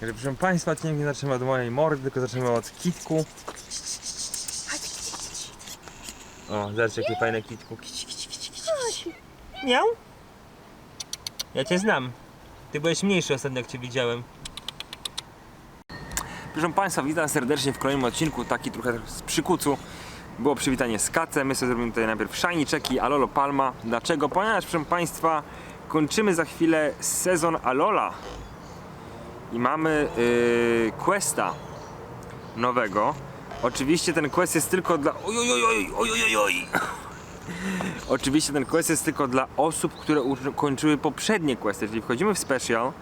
Także proszę Państwa, odcinek nie zaczniemy od mojej mordy, tylko zaczniemy od kitku. O, zobaczcie jakie fajne kitku. Kici, kici, kici, kici, kici. Miał? Ja Cię znam. Ty byłeś mniejszy ostatnio, jak Cię widziałem. Proszę Państwa, witam serdecznie w kolejnym odcinku, taki trochę z przykucu. Było przywitanie z Kacem, my sobie zrobimy tutaj najpierw Shiny Czeki, Alolo Palma. Dlaczego? Ponieważ, proszę Państwa, kończymy za chwilę sezon Alola. I mamy yy, Questa nowego. Oczywiście ten quest jest tylko dla... Oj, oj, oj, oj, oj, oj, oj. Oczywiście ten quest jest tylko dla osób, które ukończyły poprzednie questy, czyli wchodzimy w special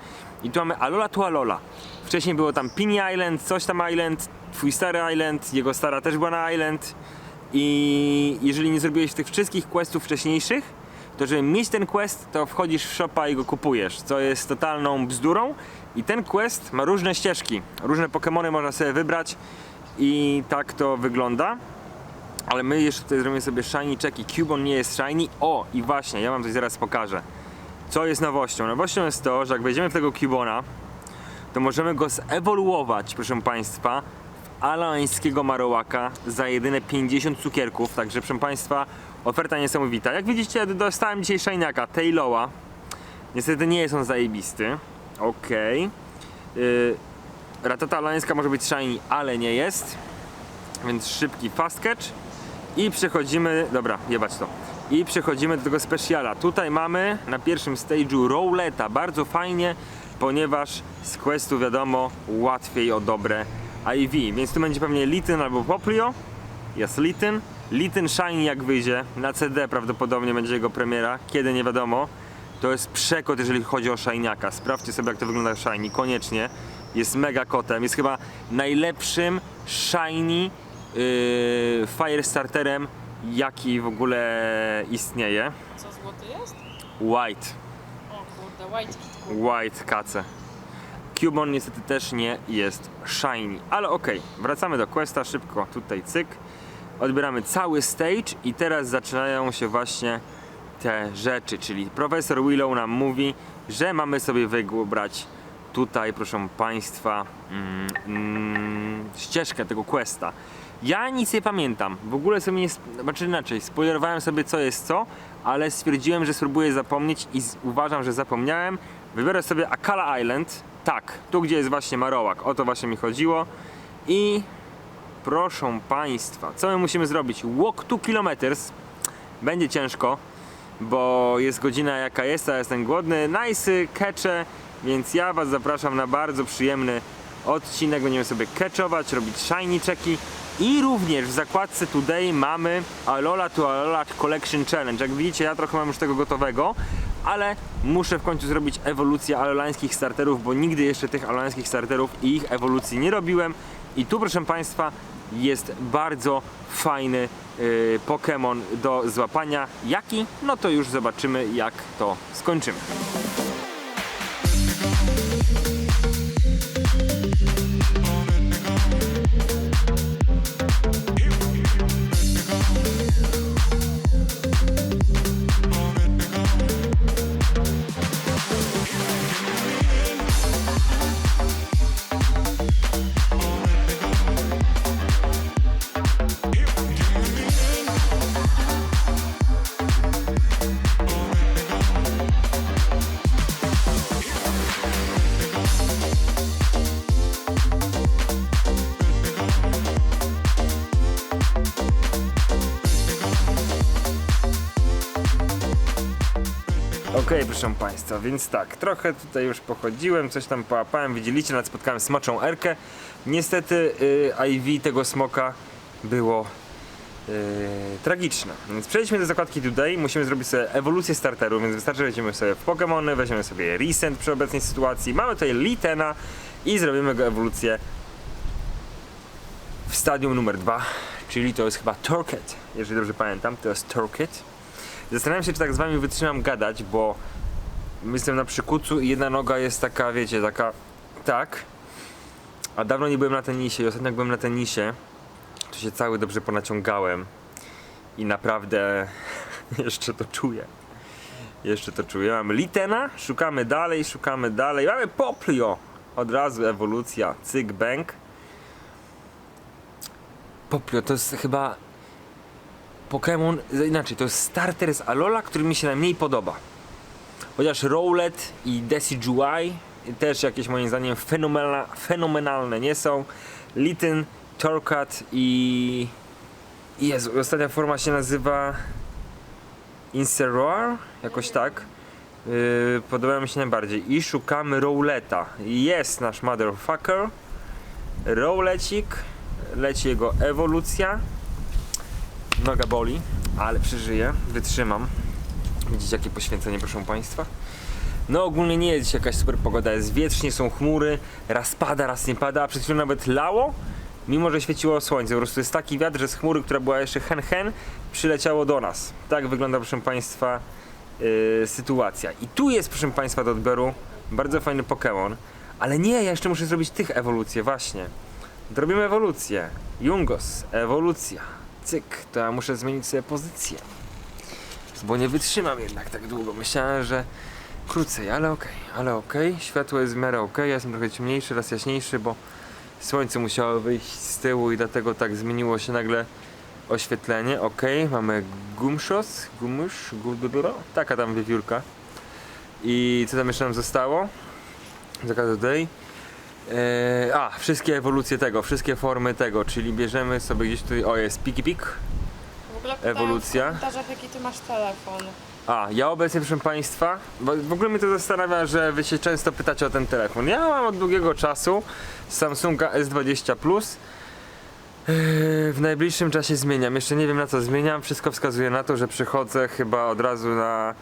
i tu mamy Alola tu Alola. Wcześniej było tam Pini Island, coś tam Island, twój stary Island, jego stara też była na Island i jeżeli nie zrobiłeś tych wszystkich questów wcześniejszych, to żeby mieć ten quest, to wchodzisz w shopa i go kupujesz, co jest totalną bzdurą i ten quest ma różne ścieżki, różne Pokémony można sobie wybrać i tak to wygląda. Ale my jeszcze tutaj zrobimy sobie shiny check i Cubon nie jest shiny. O, i właśnie, ja wam coś zaraz pokażę. Co jest nowością? Nowością jest to, że jak wejdziemy w tego Cubona, to możemy go zewoluować, proszę Państwa, alańskiego marołaka za jedyne 50 cukierków. Także, proszę Państwa, oferta niesamowita. Jak widzicie, dostałem dzisiaj Shineaka, Tayloa. Niestety nie jest on zajebisty. Okej. Yy, Ratata alańska może być shiny, ale nie jest. Więc szybki fast catch. I przechodzimy, dobra, jebać to. I przechodzimy do tego speciala. Tutaj mamy na pierwszym stage'u Rowleta. Bardzo fajnie, ponieważ z questu wiadomo łatwiej o dobre IV. Więc tu będzie pewnie Lityn albo Poplio. Jest Lityn. Lityn Shiny jak wyjdzie. Na CD prawdopodobnie będzie jego premiera. Kiedy nie wiadomo. To jest przekot, jeżeli chodzi o Shinyaka. Sprawdźcie sobie, jak to wygląda Shiny. Koniecznie. Jest mega kotem. Jest chyba najlepszym Shiny yy, Fire Starterem, jaki w ogóle istnieje. Co złoty jest? White. O kurde, white kitku. White kace. Cubon niestety też nie jest shiny. Ale okej, wracamy do questa szybko. Tutaj cyk. Odbieramy cały stage i teraz zaczynają się właśnie te rzeczy, czyli profesor Willow nam mówi, że mamy sobie wybrać tutaj, proszę Państwa, mm, mm, ścieżkę tego questa. Ja nic nie pamiętam, w ogóle sobie nie, znaczy inaczej, spoilerowałem sobie co jest co, ale stwierdziłem, że spróbuję zapomnieć i uważam, że zapomniałem. Wybiorę sobie Akala Island, tak, tu gdzie jest właśnie Marowak, o to właśnie mi chodziło i proszę Państwa, co my musimy zrobić? Walk 2 km, będzie ciężko, bo jest godzina jaka jest, a jestem głodny. Nice, kecze, więc ja Was zapraszam na bardzo przyjemny odcinek. Będziemy sobie keczować, robić shiny checki i również w zakładce Today mamy Alola to Alola Collection Challenge. Jak widzicie, ja trochę mam już tego gotowego, ale muszę w końcu zrobić ewolucję alolańskich starterów, bo nigdy jeszcze tych alolańskich starterów i ich ewolucji nie robiłem. I tu, proszę Państwa, jest bardzo fajny yy, Pokémon do złapania. Jaki? No to już zobaczymy, jak to skończymy. Okej, proszę Państwa, więc tak, trochę tutaj już pochodziłem, coś tam połapałem, widzieliście, nawet spotkałem smoczą erkę. Niestety y, IV tego smoka było y, tragiczne. Więc przejdźmy do zakładki Today, musimy zrobić sobie ewolucję starteru, więc wystarczy, że weźmiemy sobie w Pokémony, weźmiemy sobie Recent przy obecnej sytuacji, mamy tutaj Litena i zrobimy go ewolucję w stadium numer dwa, czyli to jest chyba Torket, jeżeli dobrze pamiętam, to jest Torket. Zastanawiam się, czy tak z wami wytrzymam gadać, bo jestem na przykucu i jedna noga jest taka, wiecie, taka tak. A dawno nie byłem na tenisie i ostatnio jak byłem na tenisie, to się cały dobrze ponaciągałem i naprawdę jeszcze to czuję. Jeszcze to czuję. Mamy Litena, szukamy dalej, szukamy dalej. Mamy Poplio. Od razu ewolucja, cyk, bęk. Poplio to jest chyba Pokémon, inaczej, to jest starter z Alola, który mi się najmniej podoba. Chociaż Rowlet i Decidueye też jakieś moim zdaniem fenomena, fenomenalne nie są. Litten, Torkat i... Jezu, ostatnia forma się nazywa Inceroar? Jakoś tak. Yy, podoba mi się najbardziej. I szukamy Rowleta. Jest nasz motherfucker. Rowlecik. Leci jego ewolucja. Noga boli, ale przeżyję. Wytrzymam. Widzicie jakie poświęcenie, proszę Państwa? No ogólnie nie jest dzisiaj jakaś super pogoda, jest wietrznie, są chmury, raz pada, raz nie pada, a przed chwilą nawet lało, mimo że świeciło słońce. Po prostu jest taki wiatr, że z chmury, która była jeszcze hen hen, przyleciało do nas. Tak wygląda, proszę Państwa, yy, sytuacja. I tu jest, proszę Państwa, do odbioru bardzo fajny Pokémon, ale nie, ja jeszcze muszę zrobić tych ewolucję, właśnie. Zrobimy ewolucję. Jungos, ewolucja. Cyk, to ja muszę zmienić sobie pozycję. Bo nie wytrzymam jednak tak długo. Myślałem, że krócej, ale okej, ale okej. Światło jest w miarę okej. Ja jestem trochę ciemniejszy, raz jaśniejszy, bo słońce musiało wyjść z tyłu i dlatego tak zmieniło się nagle oświetlenie. Okej, mamy gumszos, gumusz, guduro, taka tam wiewiórka. I co tam jeszcze nam zostało? Zakaz day. Eee, a, wszystkie ewolucje tego, wszystkie formy tego, czyli bierzemy sobie gdzieś tutaj, o jest Piki Pik, W ogóle Ewolucja. w komentarzach, jaki ty masz telefon. A, ja obecnie, proszę Państwa, bo w ogóle mnie to zastanawia, że Wy się często pytacie o ten telefon. Ja mam od długiego czasu Samsunga S20 Plus. Yy, W najbliższym czasie zmieniam. Jeszcze nie wiem na co zmieniam. Wszystko wskazuje na to, że przychodzę chyba od razu na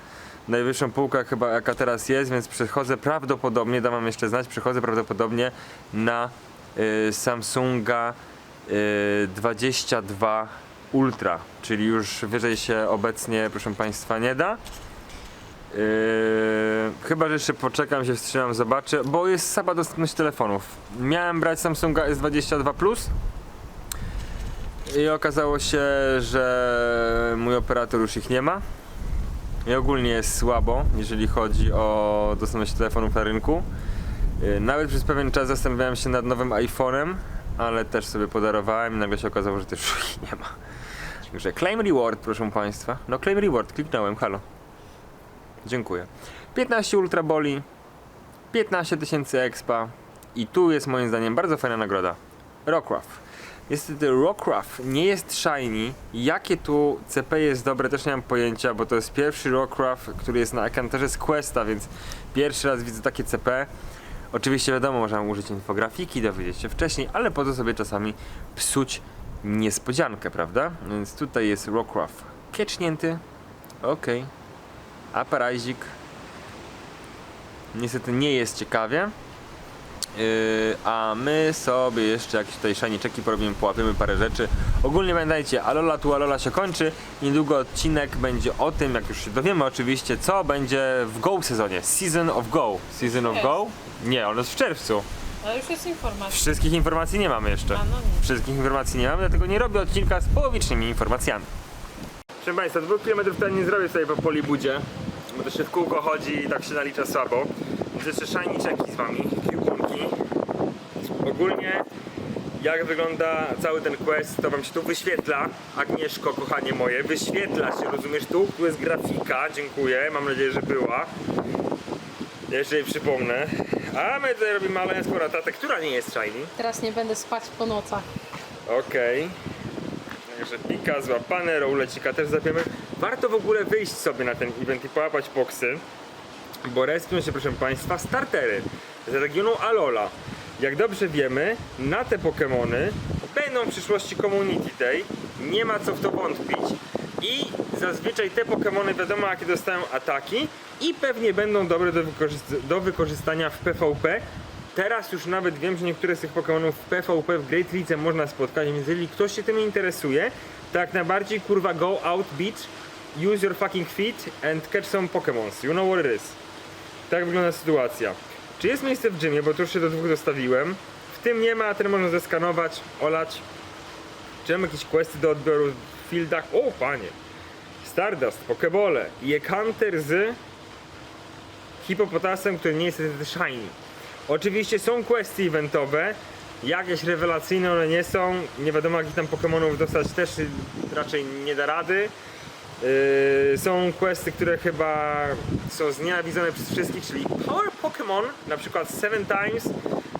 najwyższą półkę, chyba jaka teraz jest, więc przechodzę prawdopodobnie, dam wam jeszcze znać, przechodzę prawdopodobnie na yy, Samsunga yy, 22 Ultra, czyli już wyżej się obecnie, proszę Państwa, nie da. Yy, chyba, że jeszcze poczekam, się wstrzymam, zobaczę, bo jest sama dostępność telefonów. Miałem brać Samsunga S22 Plus i okazało się, że mój operator już ich nie ma. I ogólnie jest słabo, jeżeli chodzi o dostępność telefonów na rynku. Yy, Nawet przez pewien czas zastanawiałem się nad nowym iPhone'em, ale też sobie podarowałem i nagle się okazało, że też nie ma. Także claim reward, proszę Państwa. No claim reward, kliknąłem, halo. Dziękuję. 15 ultra boli, 15 tysięcy expa i tu jest moim zdaniem bardzo fajna nagroda. Rockruff. Niestety Rockruff nie jest shiny. Jakie tu CP jest dobre też nie mam pojęcia, bo to jest pierwszy Rockruff, który jest na ekanterze z Questa, więc pierwszy raz widzę takie CP. Oczywiście wiadomo, można użyć infografiki, dowiedzieć się wcześniej, ale po to sobie czasami psuć niespodziankę, prawda? Więc tutaj jest Rockruff kiecznięty. Okej. A parazik niestety nie jest ciekawie. Yy, a my sobie jeszcze jakieś tutaj szaniczeki porobimy, połapiemy parę rzeczy. Ogólnie pamiętajcie, Alola tu Alola się kończy. Niedługo odcinek będzie o tym, jak już się dowiemy oczywiście, co będzie w Go sezonie. Season of Go. Season of. Go? Nie, on jest w czerwcu. Ale już jest informacja. Wszystkich informacji nie mamy jeszcze. A no nie. Wszystkich informacji nie mamy, dlatego nie robię odcinka z połowicznymi informacjami. Proszę Państwa, dwóch kilometrów tutaj nie zrobię sobie po polibudzie, bo to się w kółko chodzi i tak się nalicza słabo. Więc jeszcze shiny czeki z Wami. Ogólnie jak wygląda cały ten quest, to Wam się tu wyświetla. Agnieszko, kochanie moje, wyświetla się, rozumiesz tu? Tu jest grafika, dziękuję, mam nadzieję, że była. Jeszcze jej przypomnę. A my tutaj robimy maleńską ratatę, która nie jest shiny. Teraz nie będę spać po nocach. Okej. Także pika złapane, roulecika też zapiemy. Warto w ogóle wyjść sobie na ten event i połapać boksy, bo respią się, proszę Państwa, startery z regionu Alola. Jak dobrze wiemy, na te Pokémony będą w przyszłości Community Day, nie ma co w to wątpić. I zazwyczaj te Pokémony wiadomo jakie dostają ataki i pewnie będą dobre do, do wykorzystania w PvP. Teraz już nawet wiem, że niektóre z tych Pokémonów w PvP w Great League można spotkać, więc jeżeli ktoś się tym interesuje, to jak najbardziej kurwa go out beach, use your fucking feet and catch some Pokémons. You know what it is. Tak wygląda sytuacja. Czy jest miejsce w gymie, bo tu już się do dwóch dostawiłem. W tym nie ma, ten można zeskanować, olać. Czy mam jakieś questy do odbioru w fieldach? O panie! Stardust, Pokebole i z hipopotasem, który nie jest niestety shiny. Oczywiście są questy eventowe, jakieś rewelacyjne one nie są, nie wiadomo jakich tam Pokemonów dostać też raczej nie da rady. Yy, są questy, które chyba są znienawidzone przez wszystkich, czyli Power Pokémon, na przykład Seven Times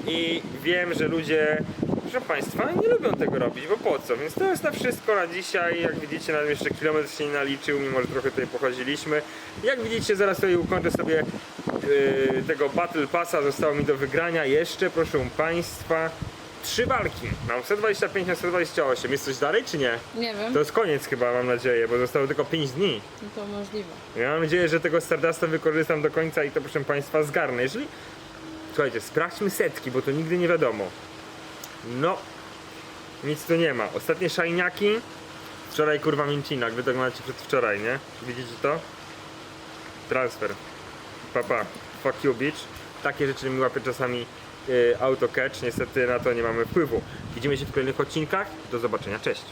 i wiem, że ludzie, proszę Państwa, nie lubią tego robić, bo po co? Więc to jest na wszystko na dzisiaj, jak widzicie nam jeszcze kilometr się nie naliczył, mimo że trochę tutaj pochodziliśmy. Jak widzicie, zaraz tutaj ukończę sobie yy, tego Battle Passa, zostało mi do wygrania jeszcze, proszę Państwa, trzy walki, mam 125 na 128, jest coś dalej czy nie? Nie wiem, To jest koniec chyba, mam nadzieję, bo zostało tylko 5 dni. no to możliwe. Ja mam nadzieję, że tego Stardusta wykorzystam do końca i to proszę Państwa zgarnę. Jeżeli... Słuchajcie, sprawdźmy setki, bo to nigdy nie wiadomo. No, nic tu nie ma. Ostatnie szajniaki. Wczoraj kurwa Mincinak, wy to macie przedwczoraj, nie? Widzicie to? Transfer. Papa. Fuck you bitch. Takie rzeczy mi łapie czasami autocatch. Niestety na to nie mamy wpływu. Widzimy się w kolejnych odcinkach. Do zobaczenia. Cześć.